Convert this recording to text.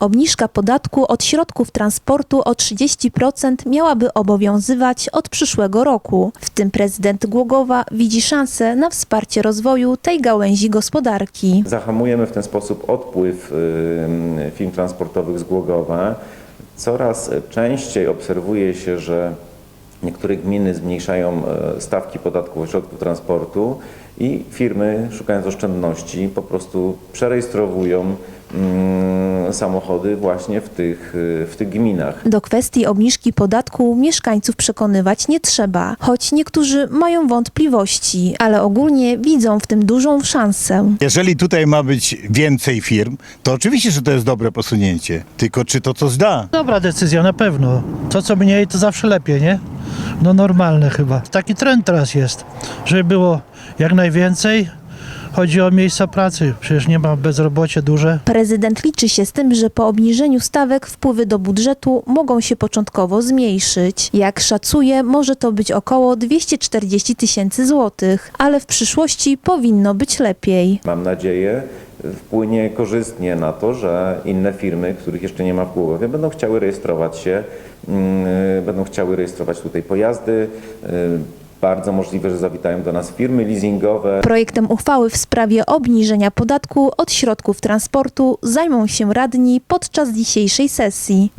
Obniżka podatku od środków transportu o 30% miałaby obowiązywać od przyszłego roku. W tym prezydent Głogowa widzi szansę na wsparcie rozwoju tej gałęzi gospodarki. Zahamujemy w ten sposób odpływ firm transportowych z Głogowa. Coraz częściej obserwuje się, że niektóre gminy zmniejszają e, stawki podatku od środków transportu i firmy, szukając oszczędności, po prostu przerejestrowują samochody właśnie w tych, w tych gminach. Do kwestii obniżki podatku mieszkańców przekonywać nie trzeba, choć niektórzy mają wątpliwości, ale ogólnie widzą w tym dużą szansę. Jeżeli tutaj ma być więcej firm, to oczywiście, że to jest dobre posunięcie. Tylko czy to coś da? Dobra decyzja, na pewno. To co mniej, to zawsze lepiej, nie? No normalne chyba. Taki trend teraz jest, żeby było jak najwięcej. Chodzi o miejsca pracy, przecież nie ma bezrobocie duże. Prezydent liczy się z tym, że po obniżeniu stawek wpływy do budżetu mogą się początkowo zmniejszyć. Jak szacuje, może to być około 240 tysięcy złotych, ale w przyszłości powinno być lepiej. Mam nadzieję, wpłynie korzystnie na to, że inne firmy, których jeszcze nie ma w Głogowie, będą chciały rejestrować się, mm, będą chciały rejestrować tutaj pojazdy. Bardzo możliwe, że zawitają do nas firmy leasingowe. Projektem uchwały w sprawie obniżenia podatku od środków transportu zajmą się radni podczas dzisiejszej sesji.